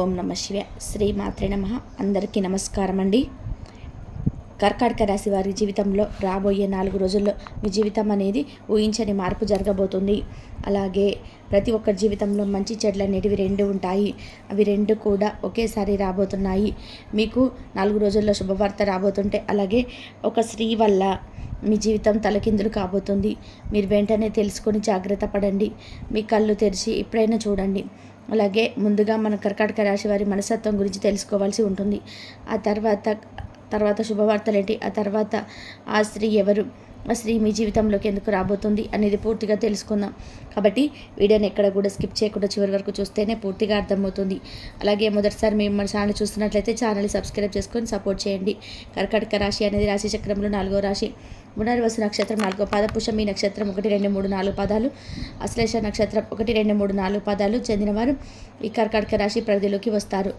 ఓం నమ శివ. శ్రీ మాత్రే నమ. అందరికీ నమస్కారం అండి కర్కాటక రాశి వారి జీవితంలో రాబోయే నాలుగు రోజుల్లో మీ జీవితం అనేది ఊహించని మార్పు జరగబోతుంది. అలాగే ప్రతి ఒక్కరి జీవితంలో మంచి చెడ్లు అనేటివి రెండు ఉంటాయి. అవి రెండు కూడా ఒకేసారి రాబోతున్నాయి. మీకు నాలుగు రోజుల్లో శుభవార్త రాబోతుంటే అలాగే ఒక స్త్రీ వల్ల మీ జీవితం తలకిందులు కాబోతుంది. మీరు వెంటనే తెలుసుకొని జాగ్రత్త పడండి. మీ కళ్ళు తెరిచి ఎప్పుడైనా చూడండి. అలాగే ముందుగా మన కర్కాటక రాశి వారి మనస్తత్వం గురించి తెలుసుకోవాల్సి ఉంటుంది. ఆ తర్వాత తర్వాత శుభవార్తలేంటి? ఆ తర్వాత ఆ స్త్రీ ఎవరు? స్త్రీ మీ జీవితంలోకి ఎందుకు రాబోతుంది అనేది పూర్తిగా తెలుసుకుందాం. కాబట్టి వీడియోని ఎక్కడ కూడా స్కిప్ చేయకుండా చివరి వరకు చూస్తేనే పూర్తిగా అర్థమవుతుంది. అలాగే మొదటిసారి మేము మన ఛానల్ చూస్తున్నట్లయితే ఛానల్ సబ్స్క్రైబ్ చేసుకొని సపోర్ట్ చేయండి. కర్కాటక రాశి అనేది రాశి చక్రంలో నాలుగో రాశి. పునర్వసు నక్షత్రం నాలుగో పాద పుషమి నక్షత్రం ఒకటి రెండు మూడు నాలుగు పదాలు. అశ్లేష నక్షత్రం ఒకటి రెండు మూడు నాలుగు పదాలు చెందినవారు ఈ కర్కాటక రాశి పరిధిలోకి వస్తారు.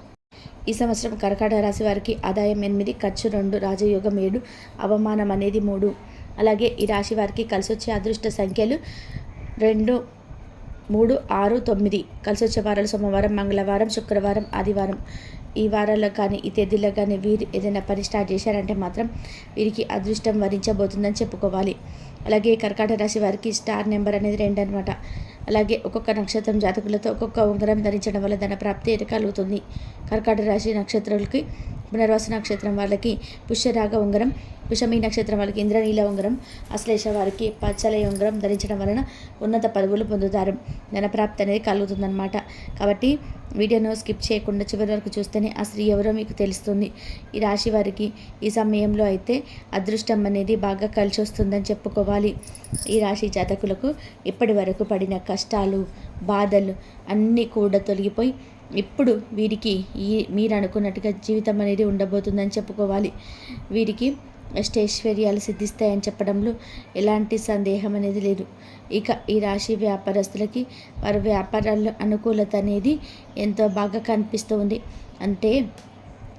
ఈ సంవత్సరం కర్కాటక రాశి వారికి ఆదాయం ఎనిమిది ఖర్చు రెండు రాజయోగం ఏడు అవమానం అనేది మూడు. అలాగే ఈ రాశి వారికి కలిసి వచ్చే అదృష్ట సంఖ్యలు రెండు మూడు ఆరు తొమ్మిది. కలిసి వచ్చే వారాలు సోమవారం మంగళవారం శుక్రవారం ఆదివారం. ఈ వారాల్లో కానీ ఈ తేదీలో కానీ వీరు ఏదైనా పని స్టార్ట్ చేశారంటే మాత్రం వీరికి అదృష్టం వరించబోతుందని చెప్పుకోవాలి. అలాగే కర్కాటక రాశి వారికి స్టార్ నెంబర్ అనేది రెండు అనమాట అలాగే ఒక్కొక్క నక్షత్రం జాతకులతో ఒక్కొక్క ఉంగరం ధరించడం వల్ల ధన ప్రాప్తి కలుగుతుంది కర్కాటక రాశి నక్షత్రాలకి పునర్వాస నక్షత్రం వాళ్ళకి పుష్యరాగ ఉంగరం పుషమి నక్షత్రం వాళ్ళకి ఇంద్రనీల ఉంగరం అశ్లేష వారికి పచ్చలయ ఉంగరం ధరించడం వలన ఉన్నత పదవులు పొందుతారు. ధనప్రాప్తి అనేది కలుగుతుందన్నమాట. కాబట్టి వీడియోను స్కిప్ చేయకుండా చివరి వరకు చూస్తేనే ఆ స్త్రీ ఎవరో మీకు తెలుస్తుంది. ఈ రాశి వారికి ఈ సమయంలో అయితే అదృష్టం అనేది బాగా కలిసి వస్తుందని చెప్పుకోవాలి. ఈ రాశి జాతకులకు ఇప్పటి వరకు పడిన కష్టాలు బాధలు అన్నీ కూడా తొలగిపోయి ఇప్పుడు వీరికి ఈ మీరు అనుకున్నట్టుగా జీవితం అనేది ఉండబోతుందని చెప్పుకోవాలి. వీరికి అష్టైశ్వర్యాలు సిద్ధిస్తాయని చెప్పడంలో ఎలాంటి సందేహం అనేది లేదు. ఇక ఈ రాశి వ్యాపారస్తులకి వారి వ్యాపారాల్లో అనుకూలత అనేది ఎంతో బాగా కనిపిస్తూ ఉంది అంటే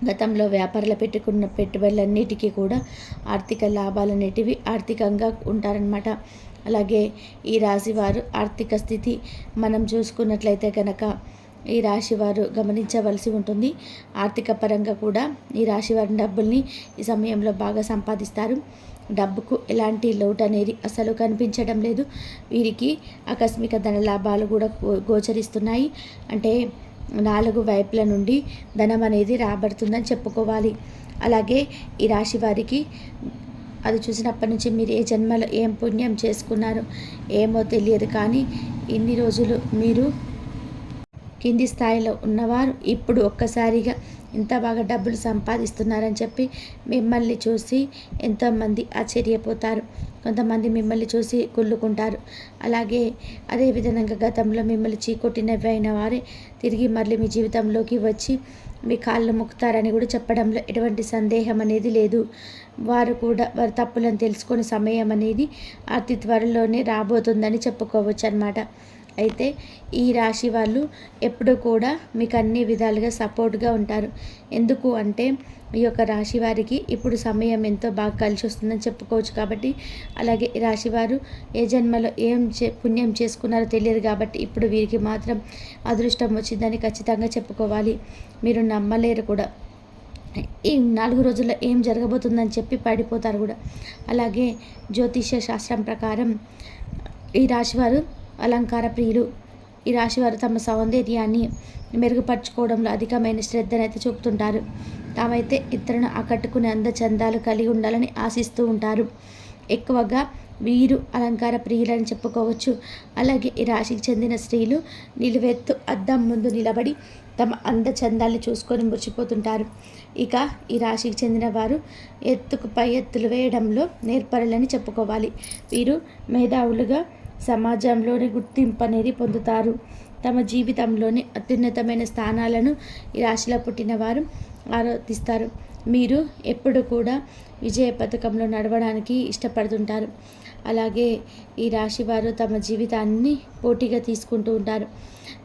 గతంలో వ్యాపారాలు పెట్టుకున్న పెట్టుబడులన్నిటికీ కూడా ఆర్థిక లాభాలు అనేటివి ఆర్థికంగా ఉంటారనమాట అలాగే ఈ రాశి వారు ఆర్థిక స్థితి మనం చూసుకున్నట్లయితే కనుక ఈ రాశి వారు గమనించవలసి ఉంటుంది. ఆర్థిక పరంగా కూడా ఈ రాశి వారి డబ్బుల్ని ఈ సమయంలో బాగా సంపాదిస్తారు. డబ్బుకు ఎలాంటి లోటు అనేది అసలు కనిపించడం లేదు. వీరికి ఆకస్మిక ధన లాభాలు కూడా గోచరిస్తున్నాయి. అంటే నాలుగు వైపుల నుండి ధనం అనేది రాబడుతుందని చెప్పుకోవాలి. అలాగే ఈ రాశి వారికి అది చూసినప్పటి నుంచి మీరు ఏ జన్మలో ఏం పుణ్యం చేసుకున్నారు ఏమో తెలియదు. కానీ ఇన్ని రోజులు మీరు కింది స్థాయిలో ఉన్నవారు ఇప్పుడు ఒక్కసారిగా ఇంత బాగా డబ్బులు సంపాదిస్తున్నారని చెప్పి మిమ్మల్ని చూసి ఎంతోమంది ఆశ్చర్యపోతారు. కొంతమంది మిమ్మల్ని చూసి కుళ్ళుకుంటారు. అలాగే అదేవిధంగా గతంలో మిమ్మల్ని చీకొట్టినవి అయిన వారే తిరిగి మళ్ళీ మీ జీవితంలోకి వచ్చి మీ కాళ్ళు మొక్కుతారని కూడా చెప్పడంలో ఎటువంటి సందేహం అనేది లేదు. వారు కూడా వారి తప్పులను తెలుసుకునే సమయం అనేది అతి త్వరలోనే రాబోతుందని చెప్పుకోవచ్చు అనమాట అయితే ఈ రాశి వాళ్ళు ఎప్పుడు కూడా మీకు అన్ని విధాలుగా సపోర్ట్గా ఉంటారు. ఎందుకు అంటే ఈ యొక్క రాశి వారికి ఇప్పుడు సమయం ఎంతో బాగా కలిసి వస్తుందని చెప్పుకోవచ్చు కాబట్టి అలాగే ఈ రాశివారు ఏ జన్మలో ఏం చే పుణ్యం చేసుకున్నారో తెలియదు కాబట్టి ఇప్పుడు వీరికి మాత్రం అదృష్టం వచ్చిందని ఖచ్చితంగా చెప్పుకోవాలి. మీరు నమ్మలేరు కూడా. ఈ నాలుగు రోజుల్లో ఏం జరగబోతుందని చెప్పి పడిపోతారు కూడా. అలాగే జ్యోతిష్య శాస్త్రం ప్రకారం ఈ రాశివారు అలంకార ప్రియులు. ఈ రాశివారు తమ సౌందర్యాన్ని మెరుగుపరచుకోవడంలో అధికమైన శ్రద్ధనైతే చూపుతుంటారు. తామైతే ఇతరులను ఆకట్టుకునే అందచందాలు కలిగి ఉండాలని ఆశిస్తూ ఉంటారు. ఎక్కువగా వీరు అలంకార ప్రియులని చెప్పుకోవచ్చు. అలాగే ఈ రాశికి చెందిన స్త్రీలు నిలువెత్తు అద్దం ముందు నిలబడి తమ అందచందాల్ని చూసుకొని మురిచిపోతుంటారు ఇక ఈ రాశికి చెందిన వారు ఎత్తుకు పై ఎత్తులు వేయడంలో నేర్పరలని చెప్పుకోవాలి. వీరు మేధావులుగా సమాజంలోని గుర్తింపు అనేది పొందుతారు. తమ జీవితంలోని అత్యున్నతమైన స్థానాలను ఈ రాశిలో పుట్టిన వారు ఆరాధిస్తారు. మీరు ఎప్పుడు కూడా విజయ పథకంలో నడవడానికి ఇష్టపడుతుంటారు. అలాగే ఈ రాశి వారు తమ జీవితాన్ని పోటీగా తీసుకుంటూ ఉంటారు.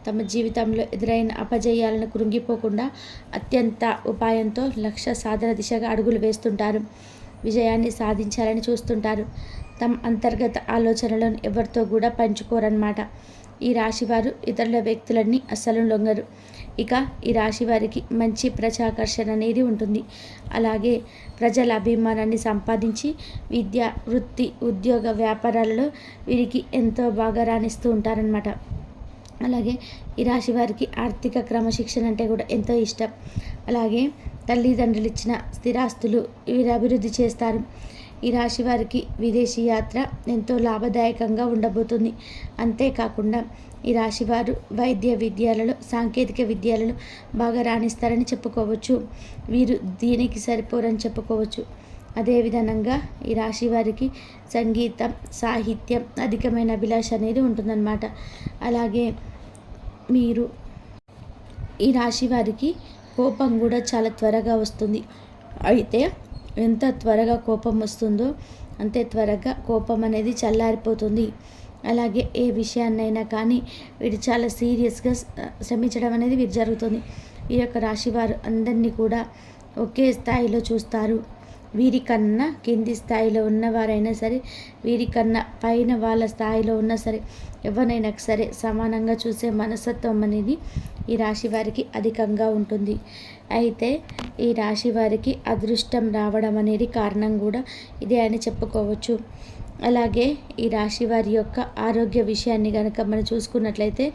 తమ జీవితంలో ఎదురైన అపజయాలను కృంగిపోకుండా అత్యంత ఉపాయంతో లక్ష్య సాధన దిశగా అడుగులు వేస్తుంటారు. విజయాన్ని సాధించాలని చూస్తుంటారు. తమ అంతర్గత ఆలోచనలను ఎవరితో కూడా పంచుకోరన్నమాట. ఈ రాశివారు ఇతరుల వ్యక్తులన్నీ అస్సలు లొంగరు. ఇక ఈ రాశి వారికి మంచి ప్రజాకర్షణ అనేది ఉంటుంది. అలాగే ప్రజల అభిమానాన్ని సంపాదించి విద్య వృత్తి ఉద్యోగ వ్యాపారాలలో వీరికి ఎంతో బాగా రాణిస్తూ ఉంటారనమాట అలాగే ఈ రాశి వారికి ఆర్థిక క్రమశిక్షణ అంటే కూడా ఎంతో ఇష్టం. అలాగే తల్లిదండ్రులు ఇచ్చిన స్థిరాస్తులు వీరు అభివృద్ధి చేస్తారు. ఈ రాశి వారికి విదేశీ యాత్ర ఎంతో లాభదాయకంగా ఉండబోతుంది. అంతేకాకుండా ఈ రాశివారు వైద్య విద్యాలలో సాంకేతిక విద్యాలలో బాగా రాణిస్తారని చెప్పుకోవచ్చు. వీరు దీనికి సరిపోరని చెప్పుకోవచ్చు. అదేవిధంగా ఈ రాశి వారికి సంగీతం సాహిత్యం అధికమైన అభిలాష అనేది ఉంటుందన్నమాట. అలాగే మీరు ఈ రాశి వారికి కోపం కూడా చాలా త్వరగా వస్తుంది. అయితే ఎంత త్వరగా కోపం వస్తుందో అంతే త్వరగా కోపం అనేది చల్లారిపోతుంది. అలాగే ఏ విషయాన్నైనా కానీ వీడు చాలా సీరియస్గా శ్రమించడం అనేది వీరు జరుగుతుంది. ఈ యొక్క రాశివారు అందరినీ కూడా ఒకే స్థాయిలో చూస్తారు. వీరికన్నా కింది స్థాయిలో ఉన్నవారైనా సరే వీరికన్నా పైన వాళ్ళ స్థాయిలో ఉన్నా సరే ఎవరైనా సరే సమానంగా చూసే మనస్తత్వం అనేది ఈ రాశి వారికి అధికంగా ఉంటుంది. అయితే ఈ రాశి వారికి అదృష్టం రావడం అనేది కారణం కూడా ఇదే అని చెప్పుకోవచ్చు. అలాగే ఈ రాశి వారి యొక్క ఆరోగ్య విషయాన్ని కనుక మనం చూసుకున్నట్లయితే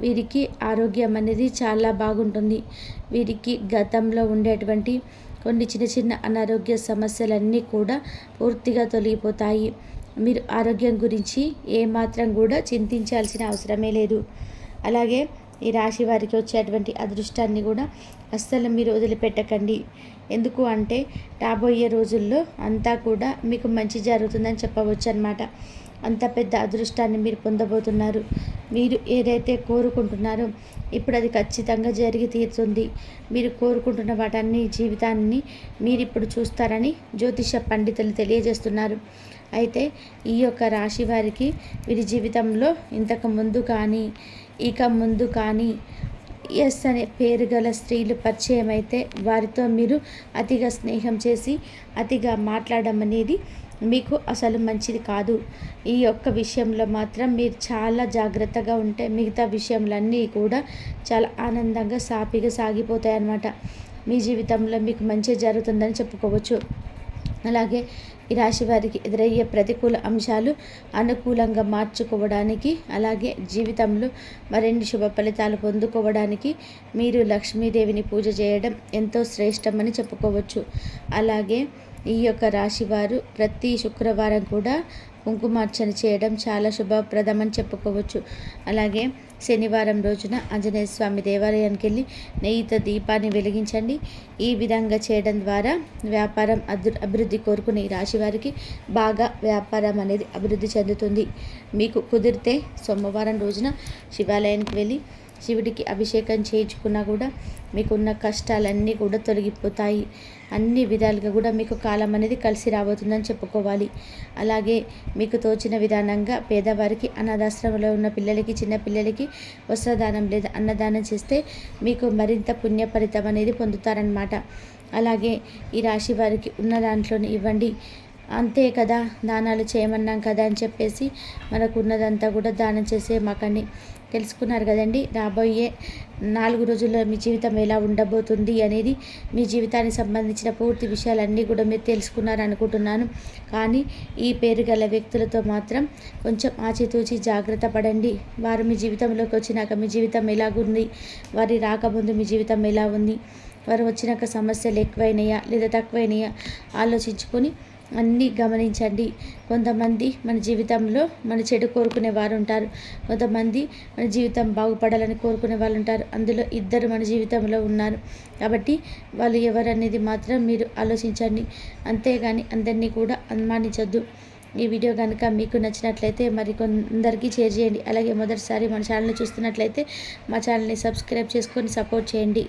వీరికి ఆరోగ్యం అనేది చాలా బాగుంటుంది. వీరికి గతంలో ఉండేటువంటి కొన్ని చిన్న చిన్న అనారోగ్య సమస్యలన్నీ కూడా పూర్తిగా తొలగిపోతాయి. మీరు ఆరోగ్యం గురించి ఏమాత్రం కూడా చింతించాల్సిన అవసరమే లేదు. అలాగే ఈ రాశి వారికి వచ్చేటువంటి అదృష్టాన్ని కూడా అస్సలు మీరు వదిలిపెట్టకండి. ఎందుకు అంటే రాబోయే రోజుల్లో అంతా కూడా మీకు మంచి జరుగుతుందని చెప్పవచ్చు అనమాట అంత పెద్ద అదృష్టాన్ని మీరు పొందబోతున్నారు. మీరు ఏదైతే కోరుకుంటున్నారో ఇప్పుడు అది ఖచ్చితంగా జరిగి తీరుతుంది. మీరు కోరుకుంటున్న వాటన్ని జీవితాన్ని మీరు ఇప్పుడు చూస్తారని జ్యోతిష పండితులు తెలియజేస్తున్నారు. అయితే ఈ యొక్క రాశి వారికి వీరి జీవితంలో ఇంతకు ముందు కానీ ఇక ముందు కానీ ఎస్ అనే పేరు గల స్త్రీలు పరిచయం అయితే వారితో మీరు అతిగా స్నేహం చేసి అతిగా మాట్లాడడం అనేది మీకు అసలు మంచిది కాదు. ఈ యొక్క విషయంలో మాత్రం మీరు చాలా జాగ్రత్తగా ఉంటే మిగతా విషయంలన్నీ కూడా చాలా ఆనందంగా సాపిగా సాగిపోతాయి అన్నమాట మీ జీవితంలో మీకు మంచి జరుగుతుందని చెప్పుకోవచ్చు. అలాగే ఈ రాశి వారికి ఎదురయ్యే ప్రతికూల అంశాలు అనుకూలంగా మార్చుకోవడానికి అలాగే జీవితంలో మరిన్ని శుభ ఫలితాలు పొందుకోవడానికి మీరు లక్ష్మీదేవిని పూజ చేయడం ఎంతో శ్రేష్టమని చెప్పుకోవచ్చు. అలాగే ఈ యొక్క రాశివారు ప్రతి శుక్రవారం కూడా కుంకుమార్చన చేయడం చాలా శుభప్రదమని చెప్పుకోవచ్చు. అలాగే శనివారం రోజున ఆంజనేయ స్వామి దేవాలయానికి వెళ్ళి నెయ్యితో దీపాన్ని వెలిగించండి. ఈ విధంగా చేయడం ద్వారా వ్యాపారం అభివృద్ధి కోరుకునే ఈ రాశి వారికి బాగా వ్యాపారం అనేది అభివృద్ధి చెందుతుంది. మీకు కుదిరితే సోమవారం రోజున శివాలయానికి వెళ్ళి శివుడికి అభిషేకం చేయించుకున్నా కూడా మీకున్న కష్టాలన్నీ కూడా తొలగిపోతాయి. అన్ని విధాలుగా కూడా మీకు కాలం అనేది కలిసి రాబోతుందని చెప్పుకోవాలి. అలాగే మీకు తోచిన విధానంగా పేదవారికి అనాథాశ్రమంలో ఉన్న పిల్లలకి చిన్న పిల్లలకి వస్త్రదానం లేదా అన్నదానం చేస్తే మీకు మరింత పుణ్యఫలితం అనేది పొందుతారనమాట అలాగే ఈ రాశి వారికి ఉన్న దాంట్లోనే ఇవ్వండి. అంతే కదా దానాలు చేయమన్నాం కదా అని చెప్పేసి మనకు ఉన్నదంతా కూడా దానం చేసే మాకని తెలుసుకున్నారు కదండి. రాబోయే నాలుగు రోజుల్లో మీ జీవితం ఎలా ఉండబోతుంది అనేది మీ జీవితానికి సంబంధించిన పూర్తి విషయాలన్నీ కూడా మీరు తెలుసుకున్నారు అనుకుంటున్నాను. కానీ ఈ పేరు గల వ్యక్తులతో మాత్రం కొంచెం ఆచితూచి జాగ్రత్త పడండి. వారు మీ జీవితంలోకి వచ్చినాక మీ జీవితం ఎలాగుంది? వారి రాకముందు మీ జీవితం ఎలా ఉంది? వారు వచ్చినాక సమస్యలు ఎక్కువైనాయా లేదా తక్కువైనాయా? ఆలోచించుకొని అన్నీ గమనించండి. కొంతమంది మన జీవితంలో మన చెడు కోరుకునే వారు ఉంటారు కొంతమంది మన జీవితం బాగుపడాలని కోరుకునే వాళ్ళు ఉంటారు అందులో ఇద్దరు మన జీవితంలో ఉన్నారు. కాబట్టి వాళ్ళు ఎవరనేది మాత్రం మీరు ఆలోచించండి. అంతేగాని అందరినీ కూడా అనుమానించద్దు. ఈ వీడియో కనుక మీకు నచ్చినట్లయితే మరి కొందరికి షేర్ చేయండి. అలాగే మొదటిసారి మన ఛానల్ని చూస్తున్నట్లయితే మా ఛానల్ని సబ్స్క్రైబ్ చేసుకొని సపోర్ట్ చేయండి.